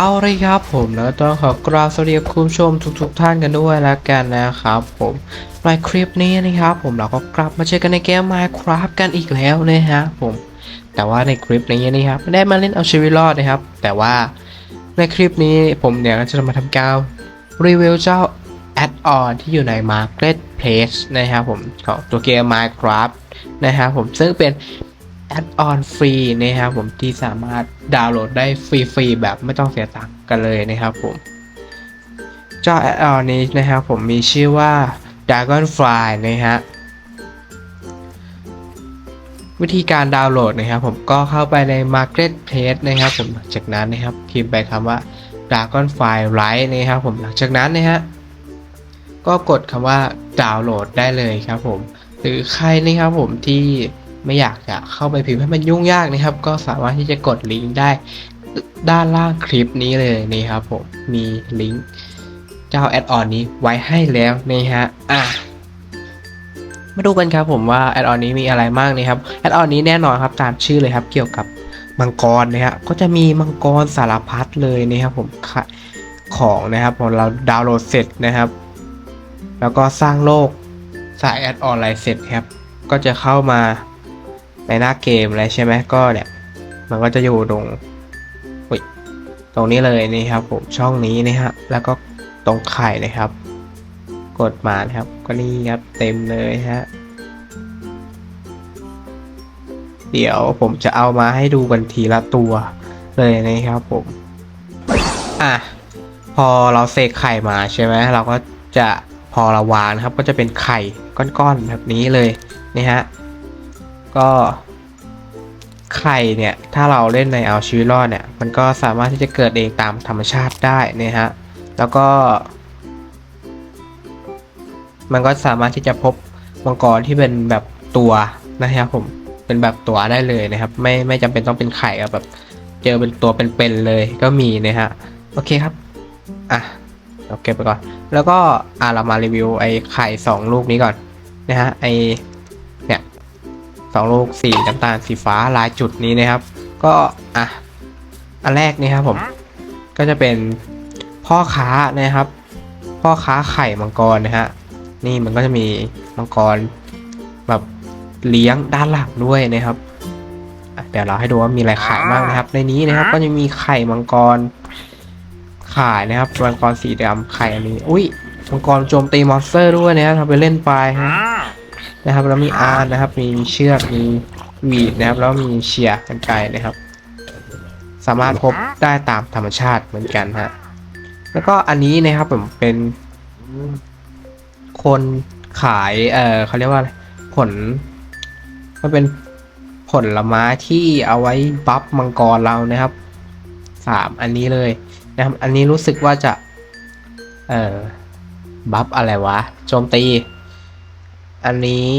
เอาเลยครับผมแล้วต้องขอกราบสวัสดีคุณผู้ชมทุกๆทท่านกันด้วยแล้วกันนะครับผมในคลิปนี้นะครับผมเราก็กลับมาเจอกันในเกม Minecraft กันอีกแล้วนะฮะผมแต่ว่าในคลิปนี้นะครับไม่ได้มาเล่นเอาชีวิตรอดนะครับ แต่ว่าในคลิปนี้ผมเนี่ยจะมาทำการรีวิวเจ้าแอดออนที่อยู่ใน Marketplace นะครับผมของตัวเกม Minecraft นะครับผมซึ่งเป็น แอดออนฟรีนะครับผมที่สามารถดาวน์โหลดได้ฟรีๆแบบไม่ต้องเสียตังค์กันเลยนะครับผมเจ้าแอดออนนี้นะครับผมมีชื่อว่า Dragonfly นะฮะวิธีการดาวน์โหลดนะครับผมก็เข้าไปใน Marketplace นะครับผมหลังจากนั้นนะครับพิมพ์ไปคำว่า Dragonfly Lite นะครับผมหลังจากนั้นนะฮะก็กดคำว่าดาวน์โหลดได้เลยครับผม หรือใครนะครับผมที่ ไม่อยากจะเข้าไปพิมพ์ให้มันยุ่งยากนะครับ ก็สามารถที่จะกดลิงก์ได้ด้านล่างคลิปนี้เลยนะครับผมมีลิงก์เจ้าแอดออนนี้ไว้ให้แล้วนะฮะอะมาดูกันครับผมว่าแอดออนนี้มีอะไรบ้างนะครับแอดออนนี้แน่นอนครับตามชื่อเลยครับเกี่ยวกับมังกรนะฮะก็จะมีมังกรสารพัดเลยนะครับผมของนะครับพอเราดาวน์โหลดเสร็จนะครับ แล้วก็สร้างโลกสายแอดออนไลน์เสร็จครับ ก็จะเข้ามา ในหน้าเกมเลยใช่ไหมก็เนี่ยมันก็จะอยู่ตรงตรงนี้เลยนี่ครับผมช่องนี้นะฮะแล้วก็ตรงไข่นะครับ กดมานะครับ ก็นี่ครับเต็มเลยฮะเดี๋ยวผมจะเอามาให้ดูกันทีละตัวเลยนะครับผมอะพอเราเสกไข่มาใช่ไหมเราก็จะพอเราวางนะครับ ก็จะเป็นไข่ก้อนๆแบบนี้เลยนี่ฮะ ก็ไข่เนี่ย ถ้าเราเล่นในเอาชีวิตรอดเนี่ย มันก็สามารถที่จะเกิดเองตามธรรมชาติได้นะฮะ แล้วก็ มันก็สามารถที่จะพบมังกรที่เป็นแบบตัวนะครับผมเป็นแบบตัวได้เลยนะครับ ไม่ไม่จำเป็นต้องเป็นไข่อะแบบ เจอเป็นตัวเป็นๆเลยก็มีนะฮะโอเคครับอะเราเก็บไปก่อน แล้วก็อะเรามารีวิวไอ้ไข่สองลูกนี้ก่อนนะฮะไอ สองลูกสีน้ำตาลสีฟ้าลายจุดนี้นะครับ ก็อะอันแรกนี่ครับผมก็จะเป็นพ่อค้านะครับ พ่อค้าไข่มังกรนะฮะนี่มันก็จะมีมังกรแบบเลี้ยงด้านหลังด้วยนะครับอะเดี๋ยวเราให้ดูว่ามีอะไรขายบ้างนะครับ ในนี้นะครับ ก็จะมีไข่มังกรขายนะครับมังกรสีดำไข่อันนี้ อุ้ยมังกรโจมตีมอนสเตอร์ด้วยนะครับทำไปเล่นไปฮะ นะครับแล้วมีอาร์นะครับ มีเชือกมีหวีดนะครับ แล้วมีเชียร์กันไกลนะครับ สามารถพบได้ตามธรรมชาติเหมือนกันฮะแล้วก็อันนี้นะครับผมเป็นคนขายเออเขาเรียกว่าอะไรผลมันเป็นผลไม้ที่เอาไว้บัฟมังกรเรานะครับสามอันนี้เลยนะครับ อันนี้รู้สึกว่าจะ เออบัฟอะไรวะ โจมตี อันนี้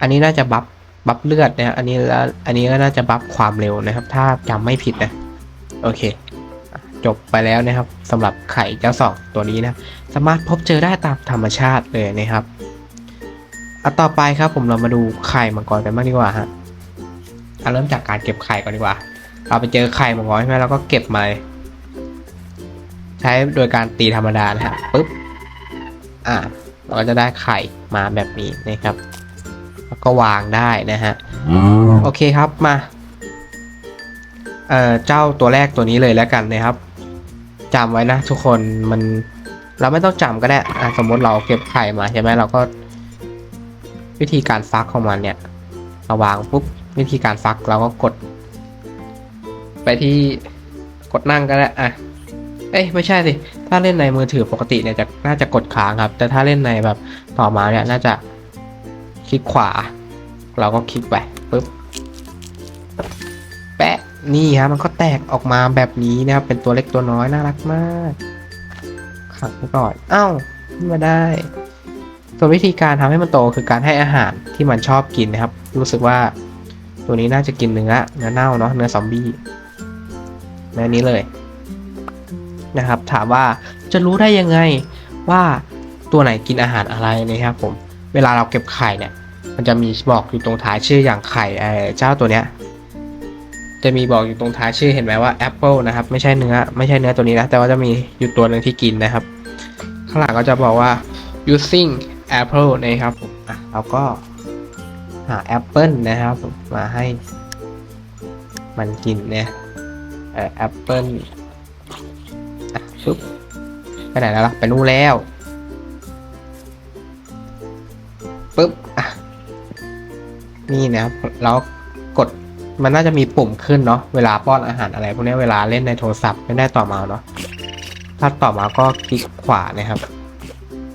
อันนี้น่าจะบัฟบัฟเลือดนะครับอันนี้แล้วอันนี้ก็น่าจะบัฟความเร็วนะครับ ถ้าจำไม่ผิดนะ โอเค จบไปแล้วนะครับสำหรับไข่เจ้าสองตัวนี้นะ สามารถพบเจอได้ตามธรรมชาติเลยนะครับเอาต่อไปครับผมเรามาดูไข่มังกรกันบ้างดีกว่าฮะเอาเริ่มจากการเก็บไข่ก่อนดีกว่า เราไปเจอไข่มังกรใช่ไหมเราก็เก็บมา ใช้โดยการตีธรรมดานะฮะปุ๊บ อ่า เราก็จะได้ไข่มาแบบนี้นะครับ แล้วก็วางได้นะฮะ โอเคครับมา เอ่อ เจ้าตัวแรกตัวนี้เลยแล้วกันนะครับจำไว้นะทุกคนมันเราไม่ต้องจำก็ได้อะสมมติเราเก็บไข่มาใช่ไหมเราก็ วิธีการฟักของมันเนี่ยเราวางปุ๊บวิธีการฟักเราก็กด ไปที่กดนั่งก็ได้อะเอ้ยไม่ใช่สิ ถ้าเล่นในมือถือปกติเนี่ยจะน่าจะกดค้างครับ แต่ถ้าเล่นในแบบต่อมาเนี่ยน่าจะคลิกขวา เราก็คลิกไปปุ๊บแปะนี่ครับมันก็แตกออกมาแบบนี้นะครับเป็นตัวเล็กตัวน้อยน่ารักมากขังไว้ก่อนเอ้าขึ้นมาได้ ส่วนวิธีการทำให้มันโตคือการให้อาหารที่มันชอบกินนะครับ รู้สึกว่าตัวนี้น่าจะกินเนื้อเนื้อเน่าเนาะเนื้อซอมบี้เนื้อนี้เลย นะครับ ถามว่าจะรู้ได้ยังไงว่าตัวไหนกินอาหารอะไรนะครับผมเวลาเราเก็บไข่เนี่ย มันจะมีบอกอยู่ตรงท้ายชื่ออย่างไข่เอ่อเจ้าตัวเนี้ยจะมีบอกอยู่ตรงท้ายชื่อเห็นไหมว่าแอปเปิลนะครับ ไม่ใช่เนื้อไม่ใช่เนื้อตัวนี้นะ แต่ว่าจะมีอยู่ตัวหนึ่งที่กินนะครับ ข้างหลังก็จะบอกว่า using apple นะครับผมอะเราก็หาแอปเปิลนะครับผมมาให้มันกินเนี่ยแอปเปิล ชุบไปไหนแล้วล่ะไปนู่นแล้วปุ๊บอะนี่นะครับแล้วกดมันน่าจะมีปุ่มขึ้นเนาะเวลาป้อนอาหารอะไรพวกนี้เวลาเล่นในโทรศัพท์ไม่ได้ต่อมาเนาะถ้าต่อมาก็คลิกขวานะครับ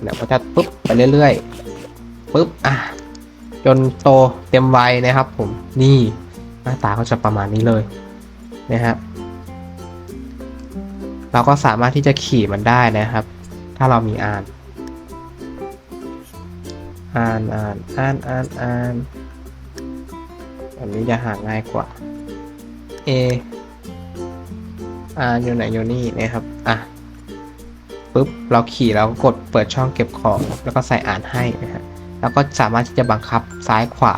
เดี๋ยวก็จะปุ๊บไปเรื่อยๆปุ๊บอะจนโตเต็มวัยนะครับ ผมนี่หน้าตาก็จะประมาณนี้เลยนะฮะ เราก็สามารถที่จะขี่มันได้นะครับ ถ้าเรามีอ่าน อ่านอ่านอ่านอ่านอ่านแบบนี้จะหาง่ายกว่า A อ่านอยู่ไหนอยู่นี่นะครับอะปุ๊บเราขี่เราก็กดเปิดช่องเก็บของ แล้วก็ใส่อ่านให้นะฮะแล้วก็สามารถที่จะบังคับซ้ายขวา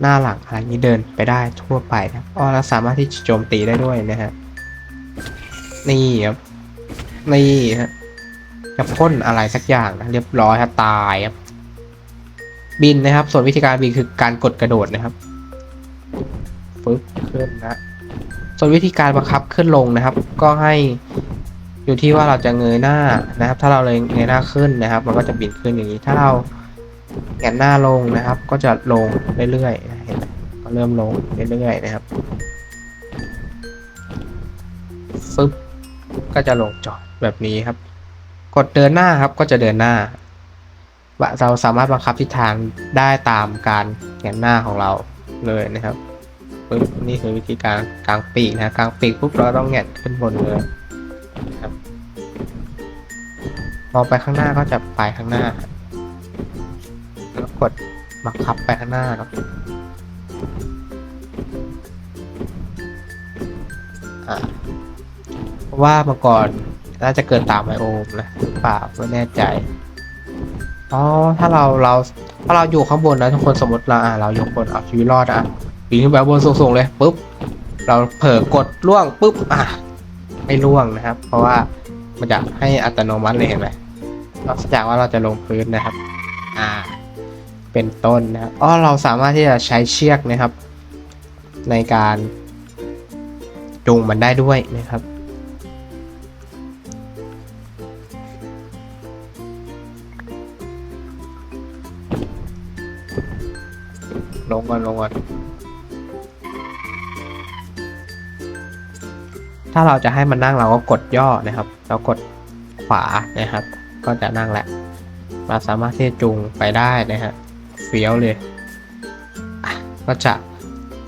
หน้าหลังอะไรนี้เดินไปได้ทั่วไปนะอ๋อเราสามารถที่จะโจมตีได้ด้วยนะฮะ นี่ครับ นี่ฮะจะพ่นอะไรสักอย่างนะเรียบร้อยครับตายครับ บินนะครับ ส่วนวิธีการบินคือการกดกระโดดนะครับปึ๊บขึ้นนะส่วนวิธีการบังคับขึ้นลงนะครับ ก็ให้อยู่ที่ว่าเราจะเงยหน้านะครับ ถ้าเราเลยเงยหน้าขึ้นนะครับ มันก็จะบินขึ้นอย่างนี้ ถ้าเราแงนหน้าลงนะครับ ก็จะลงเรื่อยๆเห็นไหมก็เริ่มลงเรื่อยๆนะครับ ก็จะลงจอดแบบนี้ครับ กดเดินหน้าครับก็จะเดินหน้า เราสามารถบังคับทิศทางได้ตามการแงนหน้าของเราเลยนะครับปึ๊บนี่คือวิธีการกลางปีกนะกลางปีกปุ๊บเราต้องแงนขึ้นบนเลยนะครับมองไปข้างหน้าก็จะไปข้างหน้าแล้วกดบังคับไปข้างหน้าเนาะอ่า ราะว่าเมื่อก่อนน่าจะเกิดตามไบโอมนะหรือเปล่าไม่แน่ใจอ๋อถ้าเราเราถ้าเราอยู่ข้างบนนะทุกคนสมมติเราอะเราอยกคนเอาชีวิตรอดอะปีนขึ้นไปบนสูงๆเลยปุ๊บเราเผลอกดล่วงปุ๊บอะไม่ล่วงนะครับ เพราะว่ามันจะให้อัตโนมัติเลยเห็นไหมนอกจากว่าเราจะลงพื้นนะครับ อ่า เป็นต้นนะครับอ๋อเราสามารถที่จะใช้เชือกนะครับ ในการจูงมันได้ด้วยนะครับ ลงก่อนลงก่อนถ้าเราจะให้มันนั่งเราก็กดย่อนะครับแล้วกดขวานะครับ ก็จะนั่งแหละเราสามารถที่จะจูงไปได้นะฮะเฟี้ยวเลยก็จะ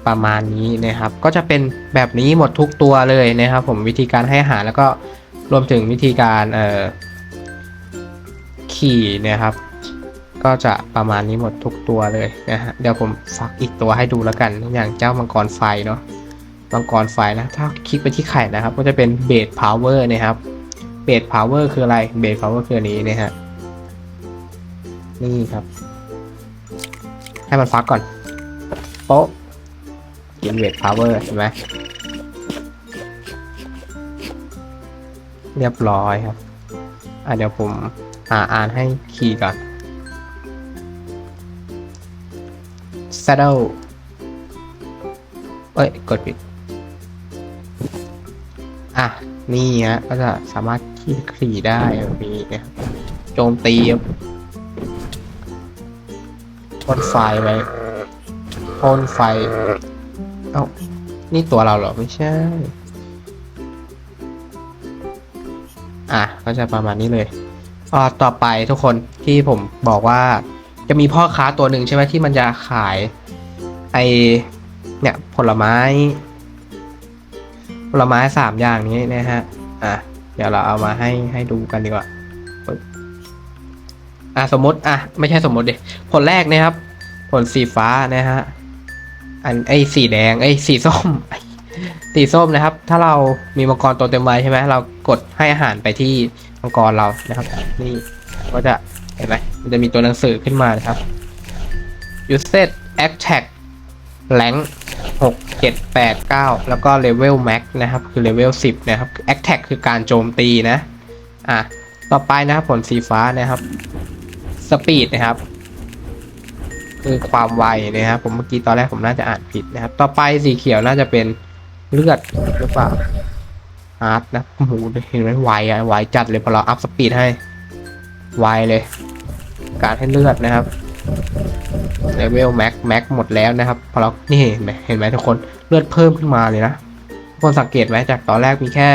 ประมาณนี้นะครับ ก็จะเป็นแบบนี้หมดทุกตัวเลยนะครับ ผมวิธีการให้อาหารแล้วก็รวมถึงวิธีการเอ่อขี่นะครับ ก็จะประมาณนี้หมดทุกตัวเลยนะฮะเดี๋ยวผมฟักอีกตัวให้ดูแล้วกัน อย่างเจ้ามังกรไฟเนาะมังกรไฟนะถ้าคลิกไปที่ไข่นะครับ ก็จะเป็นเบสพาวเวอร์นะครับเบสพาวเวอร์คืออะไรเบสพาวเวอร์คือนนี้นะฮะนี่ครับ ให้มันฟักก่อนโป๊ะกินเบสพาวเวอร์เห็นไหมเรียบร้อยครับ อะเดี๋ยวผมอ่าอ่านให้คีย์ก่อน saddle เอ้ย กดผิด อะ นี่ฮะ ก็จะสามารถขี่ขี่ได้แบบนี้นะครับโจมตีครับพ่นไฟไว้พ่นไฟ เอ้า นี่ตัวเราเหรอ ไม่ใช่ อะ ก็จะประมาณนี้เลยอ่าต่อไปทุกคนที่ผมบอกว่า จะมีพ่อค้าตัวหนึ่งใช่ไหมที่มันจะขายไอเนี่ยผลไม้ ผลไม้สามอย่างนี้นะฮะ อะ เดี๋ยวเราเอามาให้ให้ดูกันดีกว่า อะสมมติ อะ ไม่ใช่สมมติเดิผลแรกนะครับ ผลสีฟ้านะฮะ อันไอสีแดงไอสีส้ม สีส้มนะครับ ถ้าเรามีมังกรตัวเต็มวัยใช่ไหมเรากดให้อาหารไปที่มังกรเรานะครับ นี่ก็จะ เห็นไหมมันจะมีตัวหนังสือขึ้นมานะครับ u s e d attack rank หกเจ็ดแปดเก้าแล้วก็เลเวลแม็กนะครับ คือเลเวลสิบนะครับแอคแท็กคือการโจมตีนะ อะ ต่อไปนะครับผลสีฟ้านะครับสปีดนะครับ คือความไวนะครับ ผมเมื่อกี้ตอนแรกผมน่าจะอ่านผิดนะครับ ต่อไปสีเขียวน่าจะเป็นเลือดหรือเปล่าอาร์ตนะโอ้โหเห็นไหมไวอะไวจัดเลยพอเราอัพสปีดให้ ไวเลย การให้เลือดนะครับเลเวลแม็กแม็กหมดแล้วนะครับ พอเรานี่เห็นไหมเห็นไหมทุกคนเลือดเพิ่มขึ้นมาเลยนะทุกคนสังเกตไหมจากตอนแรกมีแค่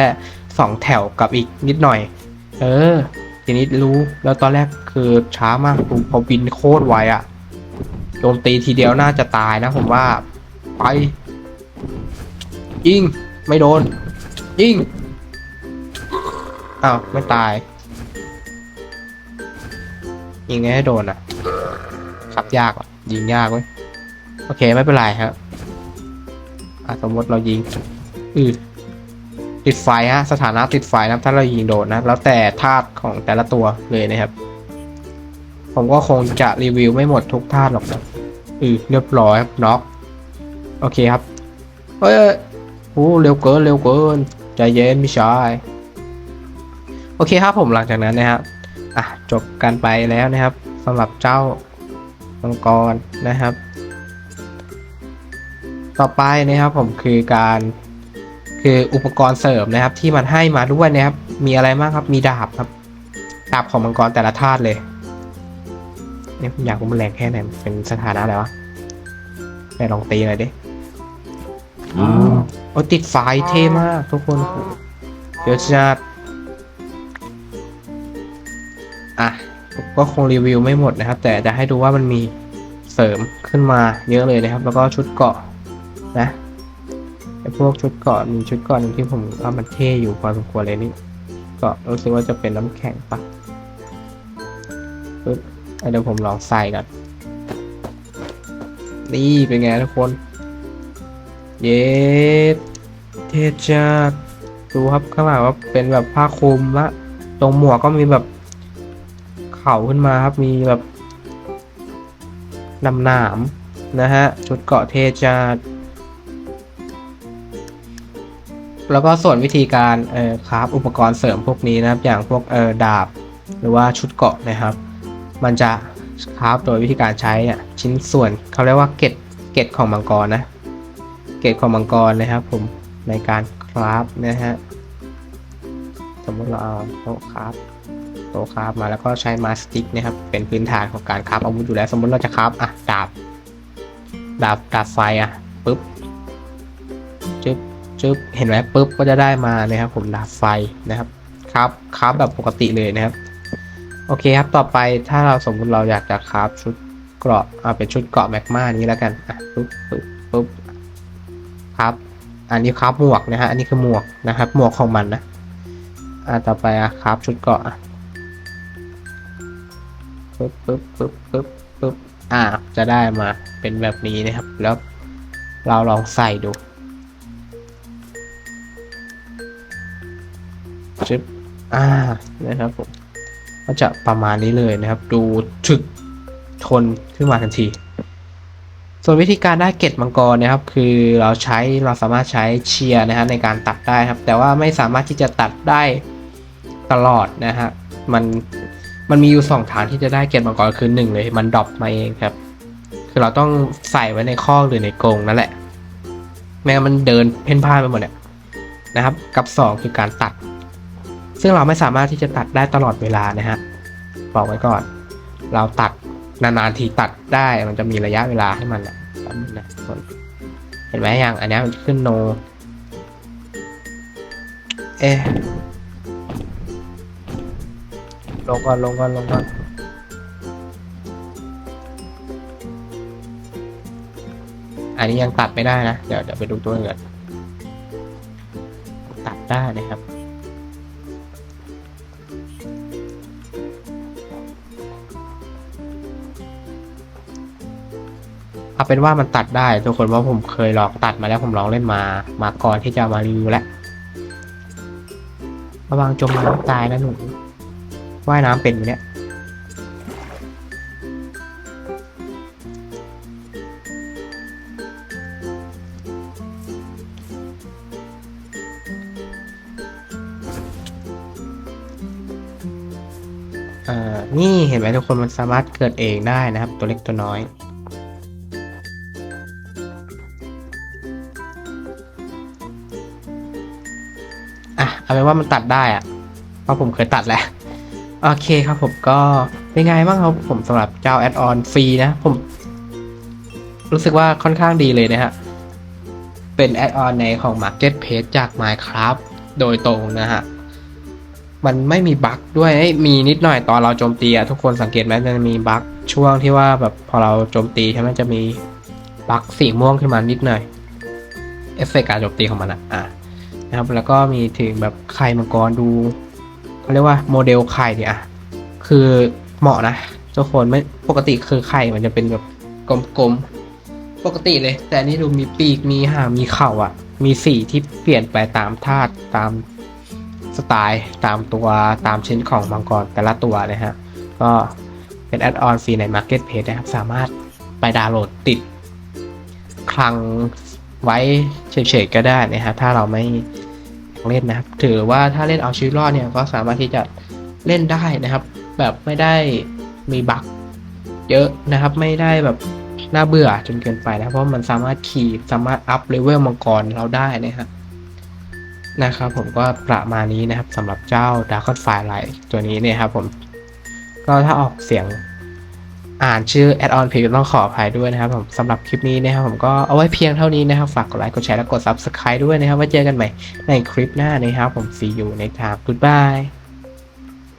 สองแถวกับอีกนิดหน่อย เออ ทีนี้รู้แล้วตอนแรกคือช้ามากพอบินโคตรไวอะโจมตีทีเดียวน่าจะตายนะผมว่า ไปยิงไม่โดนยิงอ้าวไม่ตาย ยิงไงให้โดนอะขับยากอะยิงยากเว้ยโอเคไม่เป็นไรครับอะสมมติเรายิงอือติดไฟฮะสถานะติดไฟนะครับถ้าเรายิงโดนนะ แล้วแต่ธาตุของแต่ละตัวเลยนะครับ ผมก็คงจะรีวิวไม่หมดทุกธาตุหรอกนะอือเรียบร้อยครับน็อกโอเคครับเฮ้ยโอ้เร็วเกินเร็วเกินใจเย็นพี่ชายโอเคครับผมหลังจากนั้นนะครับ อะจบกันไปแล้วนะครับสำหรับเจ้ามังกรนะครับ ต่อไปนะครับผมคือการคืออุปกรณ์เสริมนะครับ ที่มันให้มาด้วยนะครับ มีอะไรบ้างครับมีดาบครับ ดาบของมังกรแต่ละธาตุเลยเนี่ยผมอยากรู้มันแรงแค่ไหนมันเป็นสถานะอะไรวะไปลองตีหน่อยดิโอ้ติดไฟเท่มากทุกคนโหเดี๋ยวจะ อะผมก็คงรีวิวไม่หมดนะครับ แต่จะให้ดูว่ามันมีเสริมขึ้นมาเยอะเลยนะครับ แล้วก็ชุดเกาะนะไอพวกชุดเกาะมีชุดเกาะหนึ่งที่ผมว่ามันเท่อยู่พอสมควรเลยนี่ก็รู้สึกว่าจะเป็นน้ำแข็งปะปึ๊บเดี๋ยวผมลองใส่ก่อนนี่เป็นไงทุกคน เย้เท่จัดดูครับข้างหลังว่าเป็นแบบผ้าคลุมละตรงหมวกก็มีแบบ เขาขึ้นมาครับมีแบบนำหนามนะฮะชุดเกาะเทจัดแล้วก็ส่วนวิธีการเอ่อคราฟอุปกรณ์เสริมพวกนี้นะครับ อย่างพวกเอ่อดาบ หรือว่าชุดเกาะนะครับ มันจะคราฟโดยวิธีการใช้เนี่ยชิ้นส่วนเขาเรียกว่าเกตเกตของมังกรนะเกตของมังกรนะครับ ผมในการคราฟนะฮะสมมติเราเอาโต๊ะคราฟ โต๊ะคราฟมาแล้วก็ใช้มาสติกนะครับ เป็นพื้นฐานของการคราฟอาวุธอยู่แล้ว สมมติเราจะคราฟอะดาบ ดาบดาบไฟอะปุ๊บจึ๊บจึ๊บเห็นไหมปุ๊บก็จะได้มานะครับ ผมดาบไฟนะครับคราฟคราฟแบบปกติเลยนะครับ โอเคครับต่อไปถ้าเราสมมุติเราอยากจะคราฟชุดเกราะเอาเป็นชุดเกราะแมกมานี้แล้วกันอะปุ๊บปุ๊บปุ๊บครับอันนี้ครับหมวกนะฮะอันนี้คือหมวกนะครับ หมวกของมันนะอ่าต่อไปอะครับชุดเกราะ ปึ๊บปึ๊บปึ๊บปึ๊บปึ๊บอ่าจะได้มาเป็นแบบนี้นะครับ แล้วเราลองใส่ดูชึบอ่านะครับผมก็จะประมาณนี้เลยนะครับ ดูถึกทนขึ้นมาทันที ส่วนวิธีการได้เกล็ดมังกรนะครับ คือเราใช้เราสามารถใช้เชียร์นะฮะในการตัดได้ครับ แต่ว่าไม่สามารถที่จะตัดได้ตลอดนะฮะมัน มันมีอยู่สองทางที่จะได้เกล็ดมังกรคือหนึ่งเลยมันดรอปมาเองครับ คือเราต้องใส่ไว้ในข้อหรือในกรงนั่นแหละ แม้มันเดินเพ่นพ่านไปหมดเนี่ยนะครับ กับสองคือการตัด ซึ่งเราไม่สามารถที่จะตัดได้ตลอดเวลานะฮะบอกไว้ก่อน เราตัดนานๆทีตัดได้มันจะมีระยะเวลาให้มันแหละนะคนเห็นไหมอย่างอันนี้มันขึ้นโน เอ๊ะ ลงก่อนลงก่อนลงก่อนอันนี้ยังตัดไม่ได้นะ เดี๋ยวเดี๋ยวไปดูตัวอื่นตัดได้นะครับ เอาเป็นว่ามันตัดได้ทุกคนว่าะผมเคยลองตัดมาแล้วผมลองเล่นมา มาก่อนที่จะมารีวิวแล้วระวังจมน้ำตายนะหนู ว่ายน้ำเป็นอยู่เนี่ยนี่เห็นไหมทุกคนมันสามารถเกิดเองได้นะครับ ตัวเล็กตัวน้อย อะเอาเป็นว่ามันตัดได้อะเพราะผมเคยตัดแหละ โอเคครับผมก็เป็นไงบ้างครับผมสำหรับเจ้าแอดออนฟรีนะ ผม รู้สึกว่าค่อนข้างดีเลยนะฮะ เป็นแอดออนในของ Marketplace จาก Minecraft โดยตรงนะฮะ มันไม่มีบั๊กด้วยมีนิดหน่อยตอนเราโจมตีอะทุกคนสังเกตไหมมันจะมีบั๊กช่วงที่ว่าแบบพอเราโจมตีใช่ไหมจะมีบั๊กสีม่วงขึ้นมานิดหน่อยเอฟเฟกต์การโจมตีของมันอะอะนะครับแล้วก็มีถึงแบบไข่มังกรดู เขาเรียกว่าโมเดลไข่เนี่ยคือเหมาะนะทุกคนไม่ปกติคือไข่มันจะเป็นแบบกลมๆปกติเลย แต่นนี้ดูมีปีกมีหางมีเข่าอะ มีสีที่เปลี่ยนไปตามธาตุตามสไตล์ตามตัวตามชิ้นของมังกรแต่ละตัวนะฮะ ก็เป็นแอดออนฟรีใน Marketplace นะครับ สามารถไปดาวน์โหลดติดคลังไว้เฉยๆก็ได้นะฮะ ถ้าเราไม่ เล่นนะครับ ถือว่าถ้าเล่นเอาชีวิตรอดเนี่ยก็สามารถที่จะเล่นได้นะครับ แบบไม่ได้มีบั๊กเยอะนะครับ ไม่ได้แบบน่าเบื่อจนเกินไปนะเพราะมันสามารถขี่สามารถอัพเลเวลมังกรเราได้นะครับนะครับผมก็ประมาณนี้นะครับสำหรับเจ้า d a r k f i r e Light ตัวนี้เนี่ยครับผม ก็ถ้าออกเสียง อ่านชื่อ add-on ผิดต้องขออภัยด้วยนะครับผมสำหรับคลิปนี้นะครับผมก็เอาไว้เพียงเท่านี้นะครับ ฝากกดไลค์กดแชร์และกด subscribe ด้วยนะครับไว้เจอกันใหม่ในคลิปหน้านะครับผม see you ในทาง goodbye